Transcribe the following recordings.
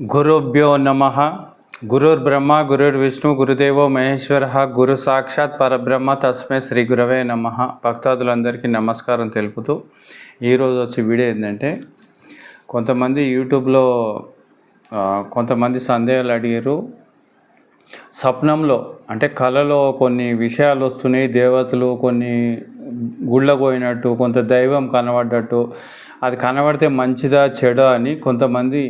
గురుభ్యో నమ. గురేడు విష్ణు గురుదేవో మహేశ్వర గురు సాక్షాత్ పరబ్రహ్మ తస్మే శ్రీ గురవే నమ. భక్తాదులందరికీ నమస్కారం తెలుపుతూ ఈరోజు వచ్చే వీడియో ఏంటంటే కొంతమంది యూట్యూబ్లో కొంతమంది సందేహాలు అడిగారు. స్వప్నంలో అంటే కళలో కొన్ని విషయాలు వస్తున్నాయి దేవతలు కొన్ని గుళ్ళకు పోయినట్టు కొంత దైవం కనబడ్డట్టు అది కనబడితే మంచిదా చెడా అని కొంతమంది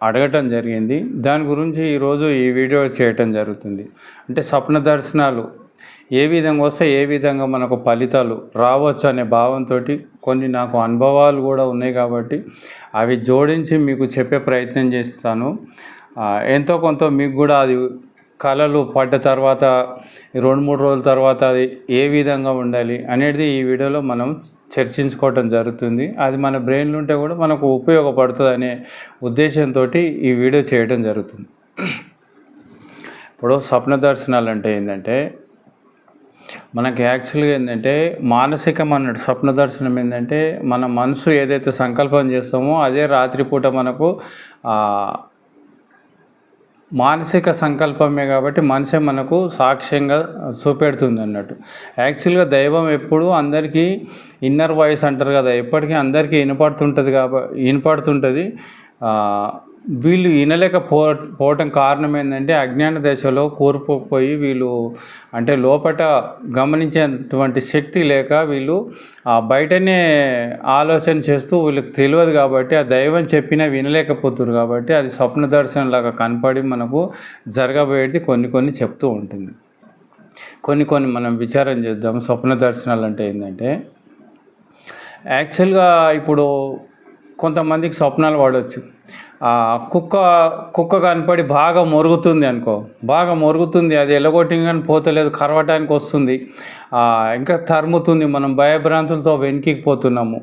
అడగటం జరిగింది. దాని గురించి ఈరోజు ఈ వీడియో చేయటం జరుగుతుంది. అంటే స్వప్న దర్శనాలు ఏ విధంగా వస్తే ఏ విధంగా మనకు ఫలితాలు రావచ్చు అనే భావంతో కొన్ని నాకు అనుభవాలు కూడా ఉన్నాయి కాబట్టి అవి జోడించి మీకు చెప్పే ప్రయత్నం చేస్తాను. ఎంతో కొంత మీకు కూడా అది కళలు పడ్డ తర్వాత రెండు మూడు రోజుల తర్వాత అది ఏ విధంగా ఉండాలి అనేది ఈ వీడియోలో మనం చర్చించుకోవటం జరుగుతుంది. అది మన బ్రెయిన్లో ఉంటే కూడా మనకు ఉపయోగపడుతుంది అనే ఉద్దేశంతో ఈ వీడియో చేయడం జరుగుతుంది. ఇప్పుడు స్వప్న దర్శనాలు అంటే ఏంటంటే మనకి యాక్చువల్గా ఏంటంటే మానసికం అన్నట్టు స్వప్న దర్శనం ఏంటంటే మన మనసు ఏదైతే సంకల్పం చేస్తామో అదే రాత్రిపూట మనకు మానసిక సంకల్పమే కాబట్టి మనసే మనకు సాక్ష్యంగా చూపెడుతుంది అన్నట్టు. యాక్చువల్గా దైవం ఎప్పుడు అందరికీ ఇన్నర్ వాయిస్ అంటారు కదా ఎప్పటికీ అందరికీ వినపడుతుంటుంది కాబట్టి వినపడుతుంటుంది. వీళ్ళు వినలేక పో పోవటం కారణం ఏంటంటే అజ్ఞాన దశలో కోరుకుపోయి వీళ్ళు అంటే లోపట గమనించేటువంటి శక్తి లేక వీళ్ళు ఆ బయటనే ఆలోచన చేస్తూ వీళ్ళకి తెలియదు కాబట్టి ఆ దైవం చెప్పినా వినలేకపోతున్నారు కాబట్టి అది స్వప్న దర్శనం లాగా కనపడి మనకు జరగబోయేది కొన్ని కొన్ని చెప్తూ ఉంటుంది. కొన్ని కొన్ని మనం విచారం చేద్దాం. స్వప్న దర్శనాలు అంటే ఏంటంటే యాక్చువల్గా ఇప్పుడు కొంతమందికి స్వప్నాలు పడవచ్చు కుక్క కుక్క కనపడి బాగా మొరుగుతుంది అనుకో. బాగా మొరుగుతుంది అది ఎల్లగొట్టిన కానీ పోతలేదు కరవటానికి వస్తుంది. ఇంకా తరుముతుంది మనం భయభ్రాంతులతో వెనక్కి పోతున్నాము.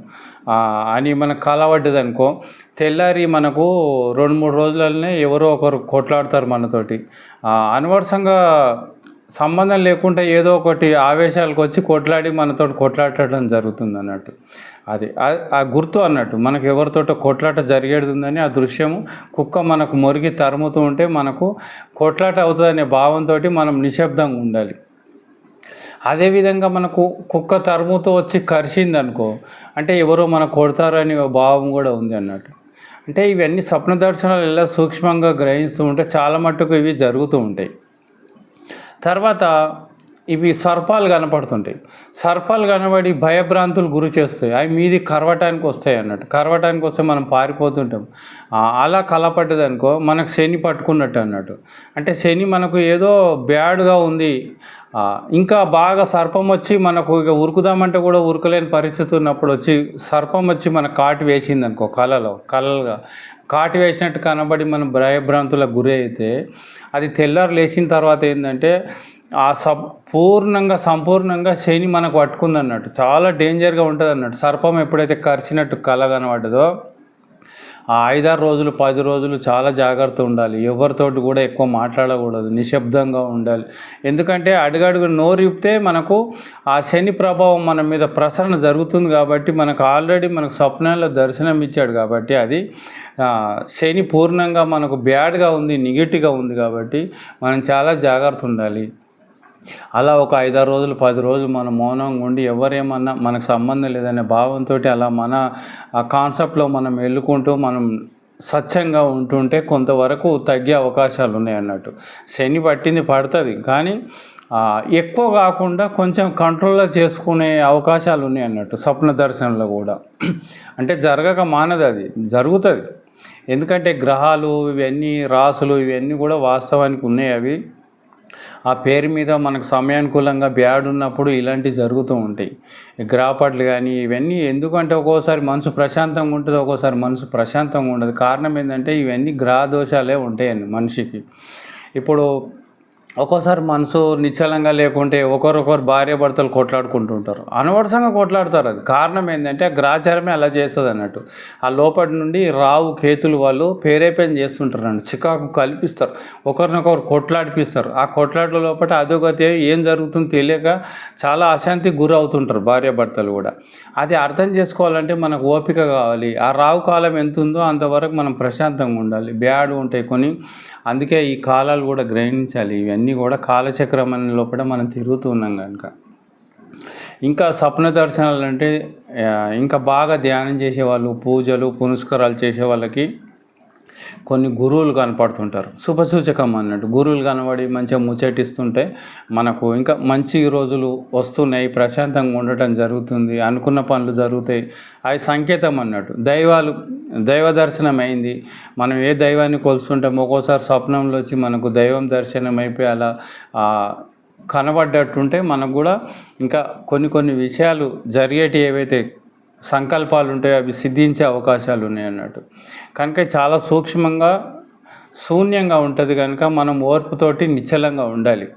అని మనకు కలవడ్డది అనుకో. తెల్లారి మనకు రెండు మూడు రోజులనే ఎవరో ఒకరు కొట్లాడతారు మనతోటి. ఆ, అనవసరంగా సంబంధం లేకుండా ఏదో ఒకటి ఆవేశాలకు వచ్చి కొట్లాడి మనతో కొట్లాడటం జరుగుతుంది అన్నట్టు. అది. ఆ- గుర్తు అన్నట్టు మనకు ఎవరితోటో కొట్లాట జరిగేది ఉందని ఆ దృశ్యము కుక్క మనకు మొరిగి తరుముతూ ఉంటే మనకు కొట్లాట అవుతుందనే భావంతో మనం నిశ్శబ్దంగా ఉండాలి. అదేవిధంగా మనకు కుక్క తరుముతో వచ్చి కరిచింది అనుకో అంటే ఎవరో మనకు కొడతారని ఒక భావం కూడా ఉంది అన్నట్టు. అంటే ఇవన్నీ స్వప్న దర్శనాలు ఎలా సూక్ష్మంగా గ్రహిస్తూ ఉంటే చాలా మట్టుకు ఇవి జరుగుతూ ఉంటాయి. తర్వాత ఇవి సర్పాలు కనపడుతుంటాయి. సర్పాలు కనబడి భయభ్రాంతులు గురి చేస్తాయి. అవి మీది కరవటానికి వస్తాయి అన్నట్టు. కరవటానికి వస్తే మనం పారిపోతుంటాం. అలా కలపడ్డది అనుకో మనకు శని పట్టుకున్నట్టు అన్నట్టు. అంటే శని మనకు ఏదో బ్యాడ్గా ఉంది. ఇంకా బాగా సర్పం వచ్చి మనకు ఇక ఉరుకుదామంటే కూడా ఉరకలేని పరిస్థితి ఉన్నప్పుడు వచ్చి సర్పం వచ్చి మన కాటు వేసింది అనుకో కళలో కళలుగా కాటు వేసినట్టు కనబడి మనం భయభ్రాంతులకు గురి అయితే అది తెల్లారు లేచిన తర్వాత ఏంటంటే ఆ సబ్ పూర్ణంగా సంపూర్ణంగా శని మనకు పట్టుకుంది అన్నట్టు చాలా డేంజర్గా ఉంటుంది అన్నట్టు సర్పం ఎప్పుడైతే కరిచినట్టు కళ కనబడ్డదో ఆ ఐదారు రోజులు పది రోజులు చాలా జాగ్రత్త ఉండాలి. ఎవరితోటి కూడా ఎక్కువ మాట్లాడకూడదు. నిశ్శబ్దంగా ఉండాలి. ఎందుకంటే అడుగడుగు నోరు మనకు ఆ శని ప్రభావం మన మీద ప్రసరణ జరుగుతుంది కాబట్టి మనకు ఆల్రెడీ మనకు స్వప్నాల్లో దర్శనం ఇచ్చాడు కాబట్టి అది శని పూర్ణంగా మనకు బ్యాడ్గా ఉంది నెగిటివ్గా ఉంది కాబట్టి మనం చాలా జాగ్రత్త ఉండాలి. అలా ఒక ఐదారు రోజులు పది రోజులు మనం మౌనంగా ఉండి ఎవరేమన్నా మనకు సంబంధం లేదనే భావంతో అలా మన ఆ కాన్సెప్ట్లో మనం వెళ్ళుకుంటూ మనం స్వచ్ఛంగా ఉంటుంటే కొంతవరకు తగ్గే అవకాశాలు ఉన్నాయి అన్నట్టు. శని పట్టింది పడుతుంది కానీ ఎక్కువ కాకుండా కొంచెం కంట్రోల్లో చేసుకునే అవకాశాలు ఉన్నాయి అన్నట్టు స్వప్న దర్శనంలో కూడా. అంటే జరగక మానదు అది జరుగుతుంది. ఎందుకంటే గ్రహాలు ఇవన్నీ రాసులు ఇవన్నీ కూడా వాస్తవానికి ఉన్నాయి అవి. ఆ పేరు మీద మనకు సమయానుకూలంగా బ్యాడ్ ఉన్నప్పుడు ఇలాంటివి జరుగుతూ ఉంటాయి. గ్రాపట్లు కానీ ఇవన్నీ ఎందుకంటే ఒక్కోసారి మనసు ప్రశాంతంగా ఉంటుంది ఒక్కోసారి మనసు ప్రశాంతంగా ఉండదు. కారణం ఏంటంటే ఇవన్నీ గ్రహ దోషాలే ఉంటాయండి మనిషికి. ఇప్పుడు ఒక్కోసారి మనసు నిశ్చలంగా లేకుంటే ఒకరొకరు భార్య భర్తలు కొట్లాడుకుంటుంటారు. అనవసరంగా కొట్లాడతారు అది. కారణం ఏంటంటే ఆ గ్రాచారమే అలా చేస్తుంది అన్నట్టు. ఆ లోపటి నుండి రావు కేతులు వాళ్ళు పేరేపేం చేస్తుంటారు అన్నట్టు చికాకు కల్పిస్తారు. ఒకరినొకరు కొట్లాడిపిస్తారు. ఆ కొట్లాటల లోపల అదొకతే ఏం జరుగుతుందో తెలియక చాలా అశాంతికి గురి అవుతుంటారు భార్య భర్తలు కూడా. అది అర్థం చేసుకోవాలంటే మనకు ఓపిక కావాలి. ఆ రావు కాలం ఎంత ఉందో అంతవరకు మనం ప్రశాంతంగా ఉండాలి. బ్యాడ్ ఉంటాయి కొన్ని. అందుకే ఈ కాలాలు కూడా గ్రహించాలి. ఇవన్నీ కూడా కాలచక్రం అనే లోపల మనం తిరుగుతూ ఉన్నాం కనుక. ఇంకా స్వప్న దర్శనాలు అంటే ఇంకా బాగా ధ్యానం చేసేవాళ్ళు పూజలు పునస్కారాలు చేసే వాళ్ళకి కొన్ని గురువులు కనపడుతుంటారు. శుభసూచకం అన్నట్టు. గురువులు కనబడి మంచిగా ముచ్చటిస్తుంటే మనకు ఇంకా మంచి రోజులు వస్తున్నాయి ప్రశాంతంగా ఉండటం జరుగుతుంది అనుకున్న పనులు జరుగుతాయి. అవి సంకేతం అన్నట్టు. దైవాలు దైవ దర్శనం అయింది. మనం ఏ దైవాన్ని కొలుస్తుంటాం ఒక్కోసారి స్వప్నంలో వచ్చి మనకు దైవం దర్శనం అయిపోయి అలా కనబడ్డట్టుంటే మనకు కూడా ఇంకా కొన్ని కొన్ని విషయాలు జరిగేటి ఏవైతే సంకల్పాలు ఉంటాయి అవి సిద్ధించే అవకాశాలు ఉన్నాయి అన్నట్టు. కనుక చాలా సూక్ష్మంగా శూన్యంగా ఉంటుంది కనుక మనం ఓర్పుతోటి నిశ్చలంగా ఉండాలి.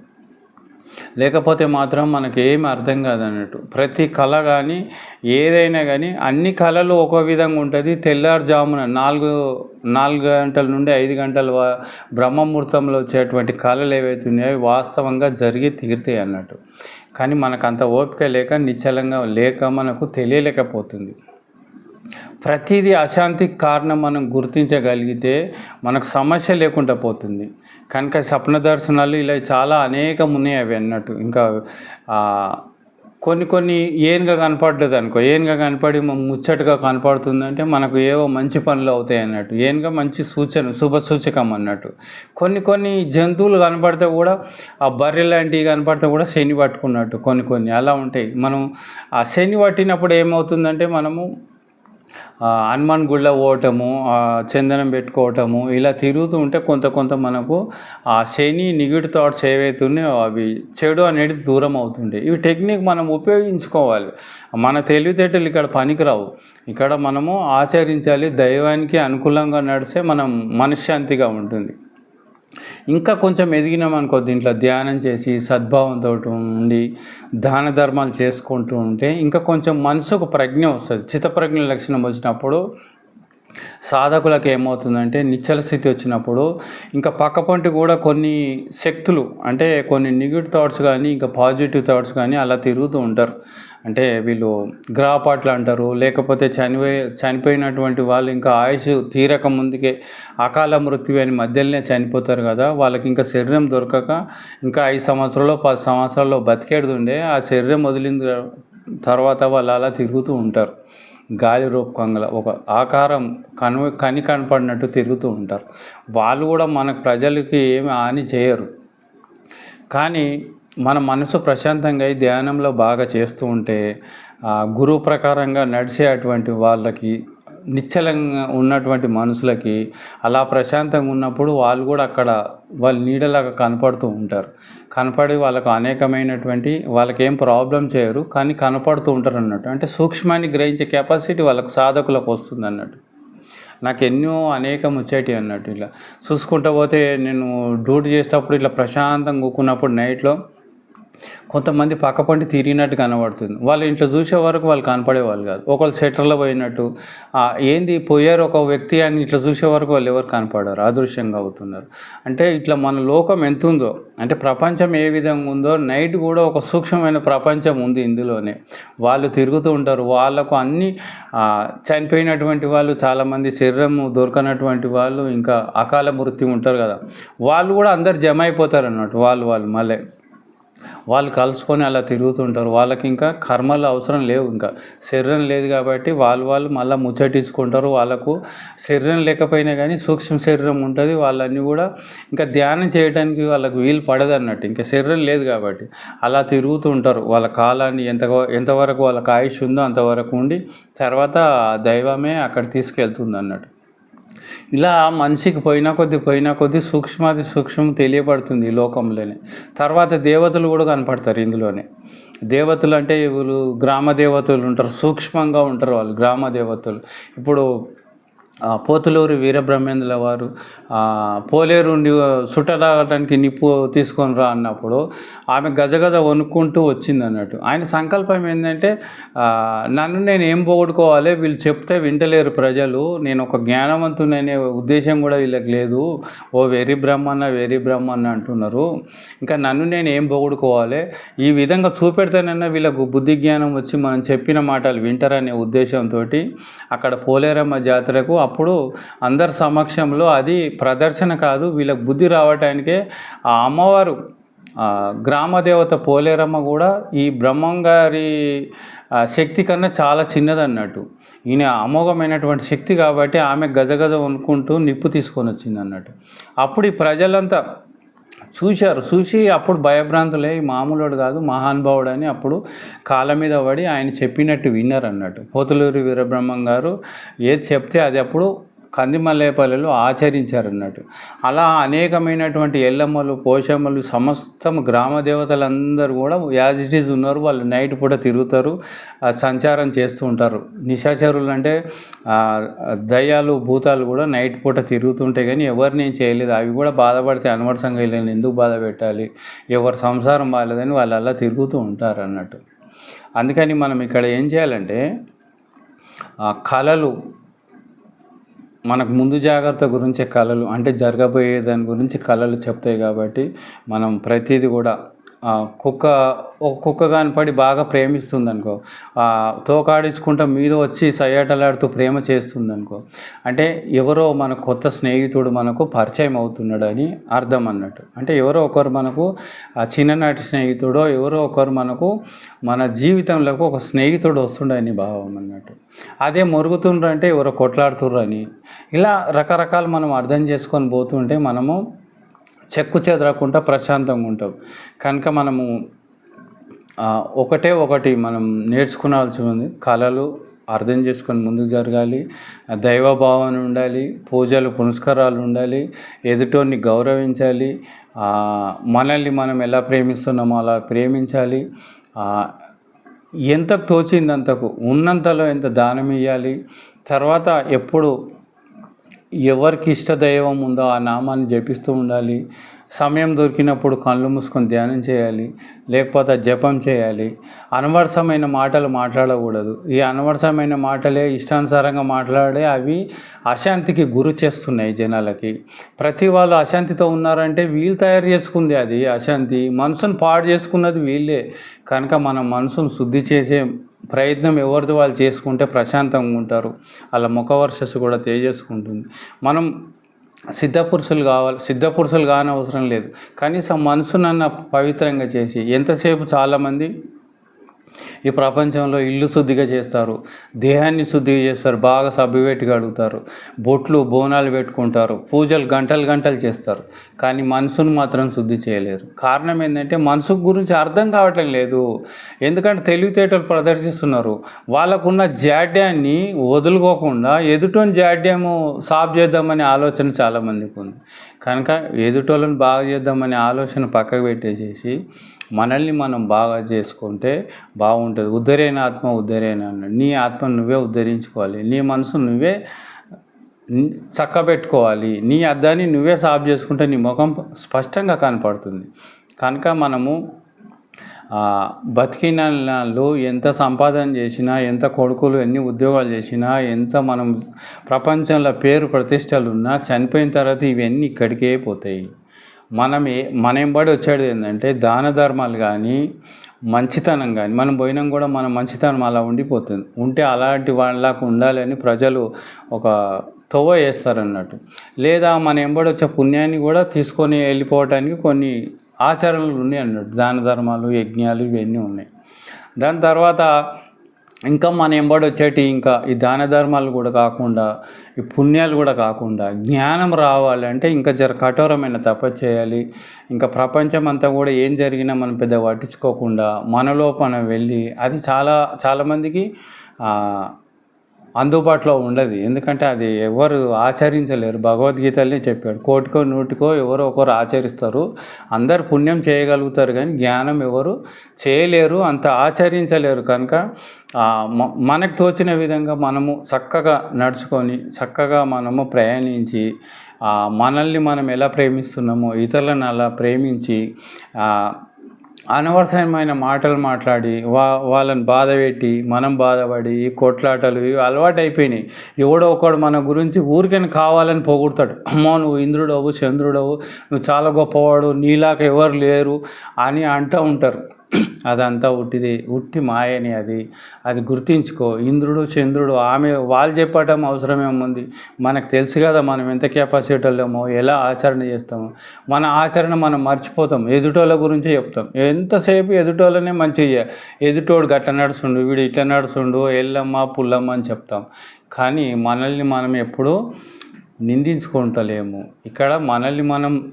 లేకపోతే మాత్రం మనకి ఏమి అర్థం కాదన్నట్టు ప్రతి కళ కానీ ఏదైనా కానీ అన్ని కళలు ఒక విధంగా ఉంటుంది. తెల్లారుజామున నాలుగు నాలుగు గంటల నుండి ఐదు గంటల బ్రహ్మముహూర్తంలో వచ్చేటువంటి కళలు ఏవైతే ఉన్నాయో అవి వాస్తవంగా జరిగి తీరుతాయి అన్నట్టు. కానీ మనకు అంత ఓపిక లేక నిశ్చలంగా లేక మనకు తెలియలేకపోతుంది. ప్రతిదీ అశాంతికి కారణం మనం గుర్తించగలిగితే మనకు సమస్య లేకుండా పోతుంది. కనుక స్వప్న దర్శనాలు ఇలా చాలా అనేకం ఉన్నాయి అవి అన్నట్టు. ఇంకా కొన్ని కొన్ని ఏనుగా కనపడ్డది అనుకో. ఏనుగా కనపడి ముచ్చటగా కనపడుతుందంటే మనకు ఏవో మంచి పనులు అవుతాయి అన్నట్టు. ఏనుగా మంచి సూచన శుభ సూచకం అన్నట్టు. కొన్ని కొన్ని జంతువులు కనపడితే కూడా ఆ బర్రె లాంటివి కనపడితే కూడా శని పట్టుకున్నట్టు కొన్ని కొన్ని అలా ఉంటాయి. మనం ఆ శని పట్టినప్పుడు ఏమవుతుందంటే మనము హనుమాన్ గుళ్ళ పోవటము చందనం పెట్టుకోవటము ఇలా తిరుగుతూ ఉంటే కొంత కొంత మనకు ఆ శని నిగిడి థాట్స్ ఏవైతున్నాయో అవి చెడు అనేది దూరం అవుతుండే ఇవి టెక్నిక్ మనం ఉపయోగించుకోవాలి. మన తెలివితేటలు ఇక్కడ పనికిరావు. ఇక్కడ మనము ఆచరించాలి దైవానికి అనుకూలంగా నడిస్తే మనం మనశ్శాంతిగా ఉంటుంది. ఇంకా కొంచెం ఎదిగినామనుకో దీంట్లో ధ్యానం చేసి సద్భావంతో ఉండి దాన ధర్మాలు చేసుకుంటూ ఉంటే ఇంకా కొంచెం మనసుకు ప్రజ్ఞ వస్తుంది. చిత్తప్రజ్ఞ లక్షణం వచ్చినప్పుడు సాధకులకు ఏమవుతుందంటే నిశ్చల స్థితి వచ్చినప్పుడు ఇంకా పక్కపంటి కూడా కొన్ని శక్తులు అంటే కొన్ని నెగిటివ్ థాట్స్ కానీ ఇంకా పాజిటివ్ థాట్స్ కానీ అలా తిరుగుతూ ఉంటారు. అంటే వీళ్ళు గ్రహపాట్లు అంటారు లేకపోతే చనిపోయి చనిపోయినటువంటి వాళ్ళు ఇంకా ఆయుష్ తీరక ముందుకే అకాల మృత్యు అని మధ్యలోనే చనిపోతారు కదా వాళ్ళకి ఇంకా శరీరం దొరకక ఇంకా ఐదు సంవత్సరాలు పది సంవత్సరాల్లో బతికేది ఉండే ఆ శరీరం వదిలిన తర్వాత వాళ్ళు అలా తిరుగుతూ ఉంటారు. గాలి రూపకంగా ఒక ఆకారం కను కని కనపడినట్టు తిరుగుతూ ఉంటారు. వాళ్ళు కూడా మన ప్రజలకి ఏమి హాని చేయరు. కానీ మన మనసు ప్రశాంతంగా అయి ధ్యానంలో బాగా చేస్తూ ఉంటే ఆ గురువు ప్రకారంగా నడిచే అటువంటి వాళ్ళకి నిశ్చలంగా ఉన్నటువంటి మనుషులకి అలా ప్రశాంతంగా ఉన్నప్పుడు వాళ్ళు కూడా అక్కడ వాళ్ళ నీడలాగా కనపడుతూ ఉంటారు. కనపడి వాళ్ళకు అనేకమైనటువంటి వాళ్ళకి ఏం ప్రాబ్లం చేయరు కానీ కనపడుతూ ఉంటారు అన్నట్టు. అంటే సూక్ష్మాన్ని గ్రహించే కెపాసిటీ వాళ్ళకు సాధకులకు వస్తుంది అన్నట్టు. నాకు ఎన్నో అనేకం వచ్చేటి అన్నట్టు ఇలా. చూసుకుంటూ పోతే నేను డ్యూటీ చేసేటప్పుడు ఇట్లా ప్రశాంతంగా కూకున్నప్పుడు నైట్లో కొంతమంది పక్కపంటి తిరిగినట్టు కనబడుతుంది. వాళ్ళు ఇంట్లో చూసే వరకు వాళ్ళు కనపడేవాళ్ళు కాదు. ఒకళ్ళు సెటర్లో పోయినట్టు ఏంది పోయారు ఒక వ్యక్తి అని ఇట్లా చూసే వరకు వాళ్ళు ఎవరు కనపడారు అదృశ్యంగా అవుతున్నారు. అంటే ఇట్లా మన లోకం ఎంత ఉందో అంటే ప్రపంచం ఏ విధంగా ఉందో నైట్ కూడా ఒక సూక్ష్మమైన ప్రపంచం ఉంది ఇందులోనే. వాళ్ళు తిరుగుతూ ఉంటారు వాళ్ళకు అన్ని చనిపోయినటువంటి వాళ్ళు చాలామంది శరీరం దొరకనటువంటి వాళ్ళు ఇంకా అకాల మృత్యు ఉంటారు కదా. వాళ్ళు కూడా అందరు జమ అయిపోతారు అన్నట్టు వాళ్ళు వాళ్ళు మళ్ళీ. వాళ్ళు కలుసుకొని అలా తిరుగుతుంటారు. వాళ్ళకి ఇంకా కర్మలు అవసరం లేవు ఇంకా. శరీరం లేదు కాబట్టి వాళ్ళు వాళ్ళు మళ్ళీ ముచ్చటించుకుంటారు. వాళ్ళకు శరీరం లేకపోయినా కానీ సూక్ష్మ శరీరం ఉంటుంది. వాళ్ళన్నీ కూడా ఇంకా ధ్యానం చేయడానికి వాళ్ళకు వీలు పడదు అన్నట్టు. ఇంకా శరీరం లేదు కాబట్టి అలా తిరుగుతూ ఉంటారు వాళ్ళ కాలాన్ని ఎంత ఎంతవరకు వాళ్ళకి ఆయుష్ ఉందో అంతవరకు ఉండి తర్వాత ఆ దైవమే అక్కడ తీసుకెళ్తుంది అన్నట్టు. ఇలా మనిషికి పోయినా కొద్ది పోయినా కొద్ది సూక్ష్మాది సూక్ష్మం తెలియబడుతుంది ఈ లోకంలోనే. తర్వాత దేవతలు కూడా కనపడతారు ఇందులోనే. దేవతలు అంటే వీళ్ళు గ్రామ దేవతలు ఉంటారు సూక్ష్మంగా ఉంటారు వాళ్ళు గ్రామ దేవతలు. ఇప్పుడు పోతులూరి వీరబ్రహ్మేంద్రుల వారు పోలేరు ని- నిప్పు తీసుకొని రా అన్నప్పుడు ఆమె గజగజ వణుక్కుంటూ వచ్చింది అన్నట్టు. ఆయన సంకల్పం ఏంటంటే నన్ను నేను ఏం పోగొట్టుకోవాలి? వీళ్ళు చెప్తే వింటలేరు ప్రజలు. నేను ఒక జ్ఞానవంతుననే ఉద్దేశం కూడా వీళ్ళకి లేదు. ఓ వెరీ బ్రహ్మన్న వెరీ బ్రహ్మన్న అంటున్నారు. ఇంకా నన్ను నేను ఏం పోగొట్టుకోవాలి? ఈ విధంగా చూపెడితేనన్నా వీళ్ళకు బుద్ధి జ్ఞానం వచ్చి మనం చెప్పిన మాటలు వింటారనే ఉద్దేశంతో అక్కడ పోలేరమ్మ జాతరకు అప్పుడు అందరి సమక్షంలో అది ప్రదర్శన కాదు వీళ్ళకి బుద్ధి రావటానికే ఆ అమ్మవారు గ్రామదేవత పోలేరమ్మ కూడా ఈ బ్రహ్మంగారి శక్తి కన్నా చాలా చిన్నదన్నట్టు. ఈయన అమోఘమైనటువంటి శక్తి కాబట్టి ఆమె గజగజ వనుకుంటూ నిప్పు తీసుకొని వచ్చింది అన్నట్టు అప్పుడు ఈ ప్రజలంతా చూశారు. చూసి అప్పుడు భయభ్రాంతులే ఈ మామూలుడు కాదు మహానుభావుడు అని అప్పుడు కాళ్ళ మీద పడి ఆయన చెప్పినట్టు విన్నారు అన్నట్టు పోతులూరి వీరబ్రహ్మం గారు ఏది చెప్తే అది అప్పుడు కందిమల్లేపల్లిలో ఆచరించారు అన్నట్టు అలా అనేకమైనటువంటి ఎల్లమ్మలు పోషమ్మలు సమస్తం గ్రామ దేవతలందరూ కూడా యాజ్ ఇట్ ఈజ్ ఉన్నారు. వాళ్ళు నైట్ పూట తిరుగుతారు సంచారం చేస్తూ ఉంటారు. నిశాచరులు అంటే దయ్యాలు భూతాలు కూడా నైట్ పూట తిరుగుతుంటాయి కానీ ఎవరిని ఏం చేయలేదు. అవి కూడా బాధపడితే అనవసరంగా వెళ్ళాను ఎందుకు బాధ పెట్టాలి? ఎవరు సంసారం బాగాలేదని వాళ్ళు అలా తిరుగుతూ ఉంటారు అన్నట్టు అందుకని మనం ఇక్కడ ఏం చేయాలంటే కళలు మనకు ముందు జాగ్రత్త గురించి కళలు అంటే జరగబోయే దాని గురించి కళలు చెప్తాయి కాబట్టి మనం ప్రతిదీ కూడా కుక్క ఒక కుక్క కాని పడి బాగా ప్రేమిస్తుంది అనుకో తోకాడించుకుంటా మీద వచ్చి సయ్యాటలాడుతూ ప్రేమ చేస్తుంది అనుకో అంటే ఎవరో మన కొత్త స్నేహితుడు మనకు పరిచయం అవుతున్నాడు అని అర్థం అన్నట్టు. అంటే ఎవరో ఒకరు మనకు ఆ చిన్ననాటి స్నేహితుడో ఎవరో ఒకరు మనకు మన జీవితంలోకి ఒక స్నేహితుడు వస్తుండని భావం అన్నట్టు. అదే మొరుగుతుండ్రంటే ఎవరో కొట్లాడుతుర్రు అని ఇలా రకరకాలు మనం అర్థం చేసుకొని పోతుంటే మనము చెక్కు చెదరకుండా ప్రశాంతంగా ఉంటాం. కనుక మనము ఒకటే ఒకటి మనం నేర్చుకోవాల్సి ఉంది. కళలు అర్థం చేసుకొని ముందుకు జరగాలి. దైవభావన ఉండాలి. పూజలు పునస్కారాలు ఉండాలి. ఎదుటోని గౌరవించాలి. మనల్ని మనం ఎలా ప్రేమిస్తున్నామో అలా ప్రేమించాలి. ఎంత తోచింది తోచిందంతకు ఉన్నంతలో ఎంత దానం ఇవ్వాలి తర్వాత ఎప్పుడు ఎవరికి ఇష్ట దైవం ఉందో ఆ నామాన్ని జపిస్తూ ఉండాలి. సమయం దొరికినప్పుడు కళ్ళు మూసుకొని ధ్యానం చేయాలి లేకపోతే జపం చేయాలి. అనవసరమైన మాటలు మాట్లాడకూడదు. ఈ అనవసరమైన మాటలే ఇష్టానుసారంగా మాట్లాడే అవి అశాంతికి గురి చేస్తున్నాయి జనాలకి. ప్రతి వాళ్ళు అశాంతితో ఉన్నారంటే వీళ్ళు తయారు చేసుకుంది అది అశాంతి. మనసును పాడు చేసుకున్నది వీళ్ళే. కనుక మన మనసును శుద్ధి చేసే ప్రయత్నం ఎవరిది వాళ్ళు చేసుకుంటే ప్రశాంతంగా ఉంటారు. అలా ముఖ వర్షస్సు కూడా తేజేసుకుంటుంది మనం సిద్ధపురుషులు కావాలి సిద్ధపురుషులు కాని అవసరం లేదు. కనీసం మనసునన్న పవిత్రంగా చేసి ఎంతసేపు చాలామంది ఈ ప్రపంచంలో ఇల్లు శుద్ధిగా చేస్తారు దేహాన్ని శుద్ధిగా చేస్తారు బాగా సబ్బిపెట్టి కడుగుతారు బొట్లు బోనాలు పెట్టుకుంటారు పూజలు గంటలు గంటలు చేస్తారు. కానీ మనసును మాత్రం శుద్ధి చేయలేరు. కారణం ఏంటంటే మనసు గురించి అర్థం కావటం లేదు. ఎందుకంటే తెలివితేటలు ప్రదర్శిస్తున్నారు. వాళ్ళకున్న జాడ్యాన్ని వదులుకోకుండా ఎదుటోని జాడ్యము సాఫ్ చేద్దామనే ఆలోచన చాలామందికి ఉంది. కనుక ఎదుటోళ్ళని బాగా చేద్దామనే ఆలోచన పక్కకు పెట్టేసేసి మనల్ని మనం బాగా చేసుకుంటే బాగుంటుంది. ఉద్ధరైన ఆత్మ ఉద్ధరైన నీ ఆత్మ నువ్వే ఉద్ధరించుకోవాలి. నీ మనసు నువ్వే చక్కబెట్టుకోవాలి. నీ అద్దాన్ని నువ్వే సాఫ్ చేసుకుంటే నీ ముఖం స్పష్టంగా కనపడుతుంది. కనుక మనము బతికినలో ఎంత సంపాదన చేసినా ఎంత కొడుకులు ఎన్ని ఉద్యోగాలు చేసినా ఎంత మనం ప్రపంచంలో పేరు ప్రతిష్టలు ఉన్నా చనిపోయిన తర్వాత ఇవన్నీ ఇక్కడికే పోతాయి. మనం మన ఎంబడి వచ్చేది ఏంటంటే దాన ధర్మాలు కానీ మంచితనం కానీ మనం పోయినాం కూడా మన మంచితనం అలా ఉండిపోతుంది. ఉంటే అలాంటి వాళ్ళకు ఉండాలని ప్రజలు ఒక తొవ్వ వేస్తారన్నట్టు. లేదా మన ఎంబడి వచ్చే పుణ్యాన్ని కూడా తీసుకొని వెళ్ళిపోవటానికి కొన్ని ఆచరణలు ఉన్నాయి అన్నట్టు. దాన ధర్మాలు యజ్ఞాలు ఇవన్నీ ఉన్నాయి. దాని తర్వాత ఇంకా మన ఎంబడి వచ్చేటి ఇంకా ఈ దాన ధర్మాలు కూడా కాకుండా ఈ పుణ్యాలు కూడా కాకుండా జ్ఞానం రావాలంటే ఇంకా జర కఠోరమైన తప చేయాలి. ఇంకా ప్రపంచం అంతా కూడా ఏం జరిగినా మనం పెద్ద పట్టించుకోకుండా మనలో మనం వెళ్ళి అది చాలా చాలామందికి అందుబాటులో ఉండదు. ఎందుకంటే అది ఎవరు ఆచరించలేరు. భగవద్గీతల్ని చెప్పాడు. కోటికో నూటికో ఎవరో ఒకరు ఆచరిస్తారు. అందరు పుణ్యం చేయగలుగుతారు కానీ జ్ఞానం ఎవరు చేయలేరు అంత ఆచరించలేరు. కనుక మనకు తోచిన విధంగా మనము చక్కగా నడుచుకొని చక్కగా మనము ప్రయాణించి మనల్ని మనం ఎలా ప్రేమిస్తున్నామో ఇతరులను అలా ప్రేమించి అనవసరమైన మాటలు మాట్లాడి వా వాళ్ళని బాధ పెట్టి మనం బాధపడి ఈ కొట్లాటలు ఇవి అలవాటైపోయినాయి. ఎవడో ఒకడు మన గురించి ఊరికని కావాలని పొగుడతాడు. అమ్మో నువ్వు ఇంద్రుడవు చంద్రుడవు నువ్వు చాలా గొప్పవాడు నీలాక ఎవరు లేరు అని అంటూ ఉంటారు. అదంతా ఉట్టిది ఉట్టి మాయని అది. అది గుర్తించుకో. ఇంద్రుడు చంద్రుడు ఆమె వాళ్ళు చెప్పటం అవసరమేముంది? మనకు తెలుసు కదా మనం ఎంత కెపాసిటీ లేమో ఎలా ఆచరణ చేస్తామో. మన ఆచరణ మనం మర్చిపోతాం. ఎదుటోళ్ళ గురించే చెప్తాం. ఎంతసేపు ఎదుటోళ్ళనే మంచిగా ఎదుటోడు గట్ట నడుచుండు వీడు ఇట్లా నడుచుండు ఎల్లమ్మ పుల్లమ్మ అని చెప్తాం. కానీ మనల్ని మనం ఎప్పుడూ నిందించుకుంటలేము. ఇక్కడ మనల్ని మనం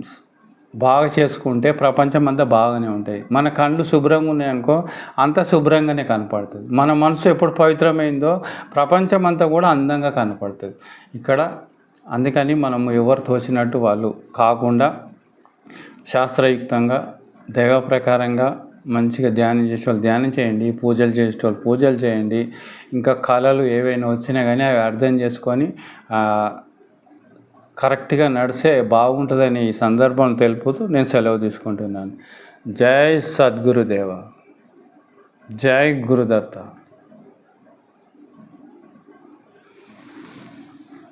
బాగా చేసుకుంటే ప్రపంచం అంతా బాగానే ఉంటాయి. మన కళ్ళు శుభ్రంగా ఉన్నాయనుకో అంత శుభ్రంగానే కనపడుతుంది. మన మనసు ఎప్పుడు పవిత్రమైందో ప్రపంచం అంతా కూడా అందంగా కనపడుతుంది. ఇక్కడ అందుకని మనము ఎవరు తోచినట్టు వాళ్ళు కాకుండా శాస్త్రయుక్తంగా దైవ ప్రకారంగా మంచిగా ధ్యానం చేసే వాళ్ళు ధ్యానం చేయండి పూజలు చేసే వాళ్ళు పూజలు చేయండి. ఇంకా కళలు ఏవైనా వచ్చినా కానీ అవి అర్థం చేసుకొని కరెక్ట్గా నడిస్తే బాగుంటుందని ఈ సందర్భం తెలుపుతూ నేను సెలవు తీసుకుంటున్నాను. జై సద్గురుదేవ. జై గురుదత్త.